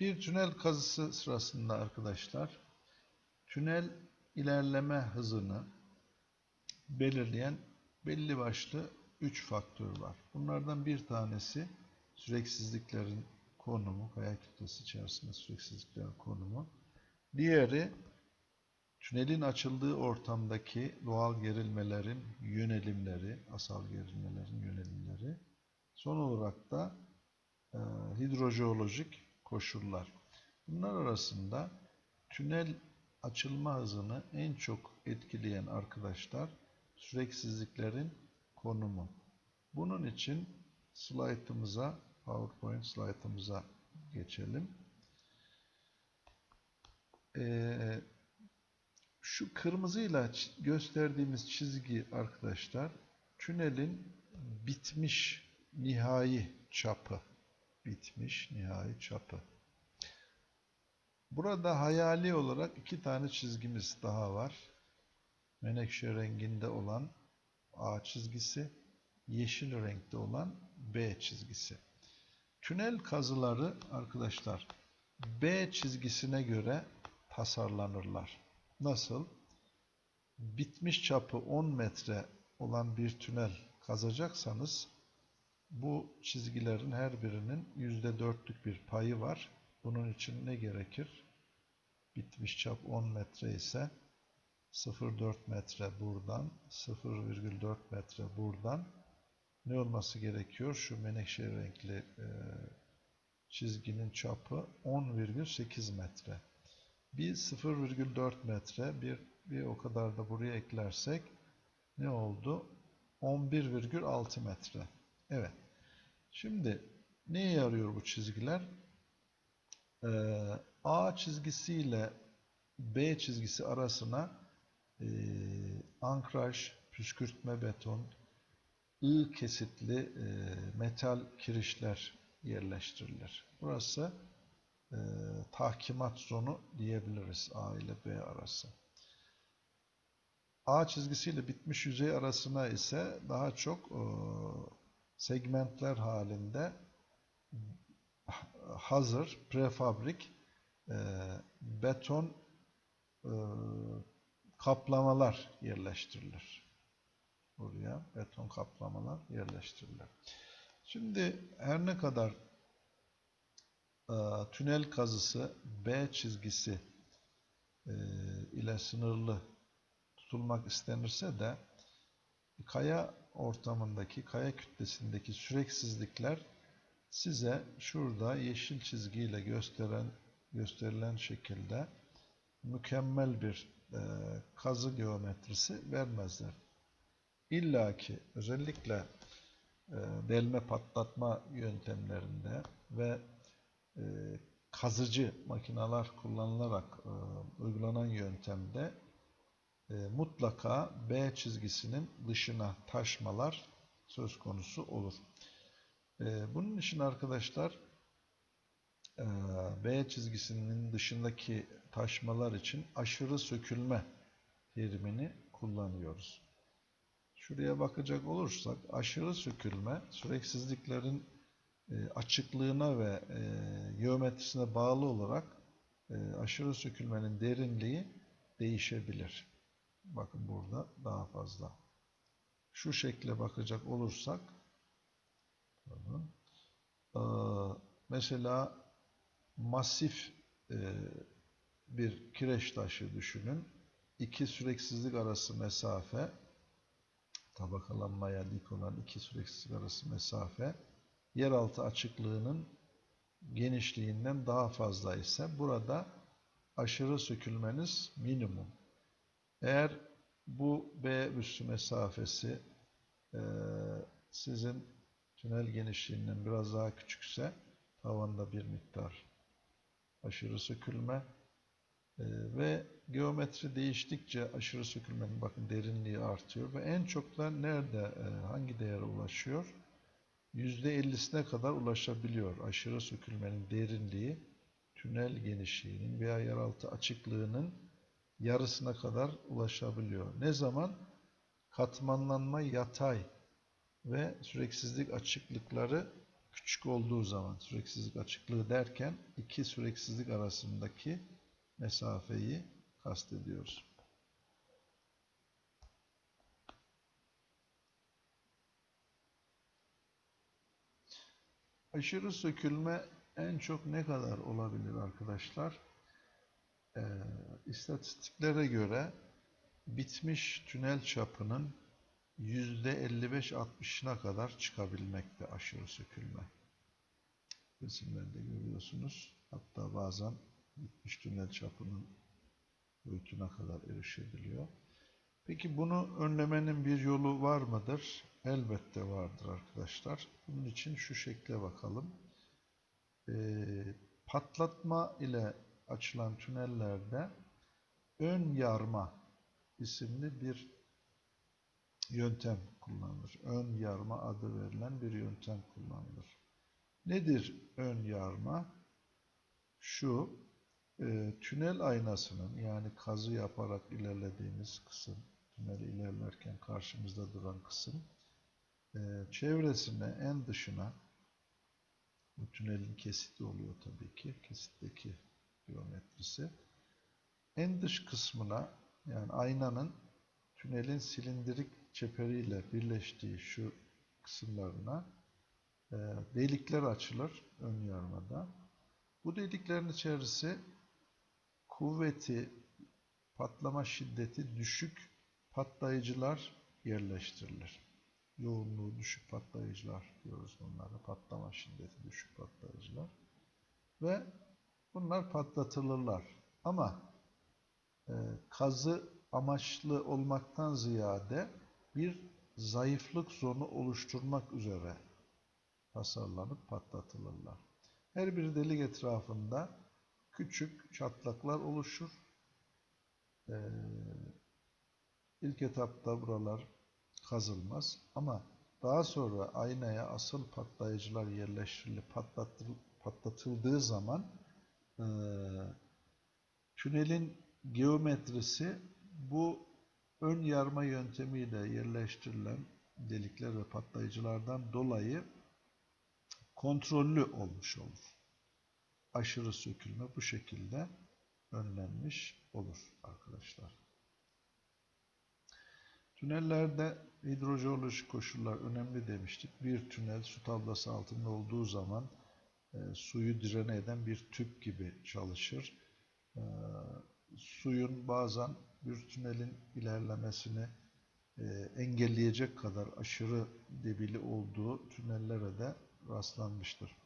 Bir tünel kazısı sırasında arkadaşlar tünel ilerleme hızını belirleyen belli başlı 3 faktör var. Bunlardan bir tanesi süreksizliklerin konumu, kaya kütlesi içerisinde süreksizliklerin konumu. Diğeri tünelin açıldığı ortamdaki doğal gerilmelerin yönelimleri, asal gerilmelerin yönelimleri. Son olarak da e, hidrojeolojik koşullar. Bunlar arasında tünel açılma hızını en çok etkileyen arkadaşlar süreksizliklerin konumu. Bunun için slaytımıza, PowerPoint slaytımıza geçelim. Ee, şu kırmızıyla gösterdiğimiz çizgi arkadaşlar tünelin bitmiş nihai çapı. Bitmiş nihai çapı. Burada hayali olarak iki tane çizgimiz daha var. Menekşe renginde olan A çizgisi, yeşil renkte olan B çizgisi. Tünel kazıları arkadaşlar B çizgisine göre tasarlanırlar. Nasıl? Bitmiş çapı 10 metre olan bir tünel kazacaksanız bu çizgilerin her birinin %4'lük bir payı var. Bunun için ne gerekir? Bitmiş çap 10 metre ise 0,4 metre buradan, 0,4 metre buradan ne olması gerekiyor? Şu menekşe renkli e, çizginin çapı 10,8 metre. Bir 0,4 metre, bir, bir o kadar da buraya eklersek ne oldu? 11,6 metre. Evet. Şimdi neye yarıyor bu çizgiler? Ee, A çizgisiyle B çizgisi arasına e, ankraj, püskürtme beton, I kesitli e, metal kirişler yerleştirilir. Burası e, tahkimat zonu diyebiliriz A ile B arası. A çizgisiyle bitmiş yüzey arasına ise daha çok e, segmentler halinde hazır, prefabrik e, beton e, kaplamalar yerleştirilir. Buraya beton kaplamalar yerleştirilir. Şimdi her ne kadar e, tünel kazısı B çizgisi e, ile sınırlı tutulmak istenirse de kaya ortamındaki, kaya kütlesindeki süreksizlikler size şurada yeşil çizgiyle gösteren gösterilen şekilde mükemmel bir e, kazı geometrisi vermezler. İlla ki özellikle e, delme patlatma yöntemlerinde ve e, kazıcı makineler kullanılarak e, uygulanan yöntemde e, mutlaka B çizgisinin dışına taşmalar söz konusu olur. E, bunun için arkadaşlar e, B çizgisinin dışındaki taşmalar için aşırı sökülme terimini kullanıyoruz. Şuraya bakacak olursak aşırı sökülme süreksizliklerin e, açıklığına ve e, geometrisine bağlı olarak e, aşırı sökülmenin derinliği değişebilir. Bakın burada daha fazla. Şu şekle bakacak olursak pardon, e, mesela masif e, bir kireç taşı düşünün. İki süreksizlik arası mesafe tabakalanmaya dik olan iki süreksizlik arası mesafe yeraltı açıklığının genişliğinden daha fazla ise burada aşırı sökülmeniz minimum. Eğer bu B üssü mesafesi e, sizin tünel genişliğinden biraz daha küçükse tavanda bir miktar aşırı sökülme e, ve geometri değiştikçe aşırı sökülmenin bakın derinliği artıyor ve en çok da nerede e, hangi değere ulaşıyor? %50'sine kadar ulaşabiliyor aşırı sökülmenin derinliği tünel genişliğinin veya yeraltı açıklığının yarısına kadar ulaşabiliyor. Ne zaman? Katmanlanma yatay ve süreksizlik açıklıkları küçük olduğu zaman süreksizlik açıklığı derken iki süreksizlik arasındaki mesafeyi kastediyoruz. Aşırı sökülme en çok ne kadar olabilir arkadaşlar? Ee, istatistiklere göre bitmiş tünel çapının %55-60'ına kadar çıkabilmekte aşırı sökülme. Resimlerde görüyorsunuz. Hatta bazen bitmiş tünel çapının boyutuna kadar erişebiliyor. Peki bunu önlemenin bir yolu var mıdır? Elbette vardır arkadaşlar. Bunun için şu şekle bakalım. Ee, patlatma ile açılan tünellerde ön yarma isimli bir yöntem kullanılır. Ön yarma adı verilen bir yöntem kullanılır. Nedir ön yarma? Şu, e, tünel aynasının yani kazı yaparak ilerlediğimiz kısım, tüneli ilerlerken karşımızda duran kısım, e, çevresine, en dışına, bu tünelin kesiti oluyor tabii ki, kesitteki geometrisi, en dış kısmına, yani aynanın tünelin silindirik çeperiyle birleştiği şu kısımlarına e, delikler açılır ön yarmada. Bu deliklerin içerisi kuvveti, patlama şiddeti düşük patlayıcılar yerleştirilir. Yoğunluğu düşük patlayıcılar diyoruz bunlara. Patlama şiddeti düşük patlayıcılar. Ve bunlar patlatılırlar. Ama e, kazı amaçlı olmaktan ziyade bir zayıflık zonu oluşturmak üzere tasarlanıp patlatılırlar. Her bir delik etrafında küçük çatlaklar oluşur. Ee, ilk etapta buralar kazılmaz ama daha sonra aynaya asıl patlayıcılar yerleştirilip patlatıl, patlatıldığı zaman e, tünelin geometrisi bu ön yarma yöntemiyle yerleştirilen delikler ve patlayıcılardan dolayı kontrollü olmuş olur. Aşırı sökülme bu şekilde önlenmiş olur arkadaşlar. Tünellerde hidrojeolojik koşullar önemli demiştik. Bir tünel su tablası altında olduğu zaman e, suyu direne eden bir tüp gibi çalışır. E, suyun bazen bir tünelin ilerlemesini e, engelleyecek kadar aşırı debili olduğu tünellere de rastlanmıştır.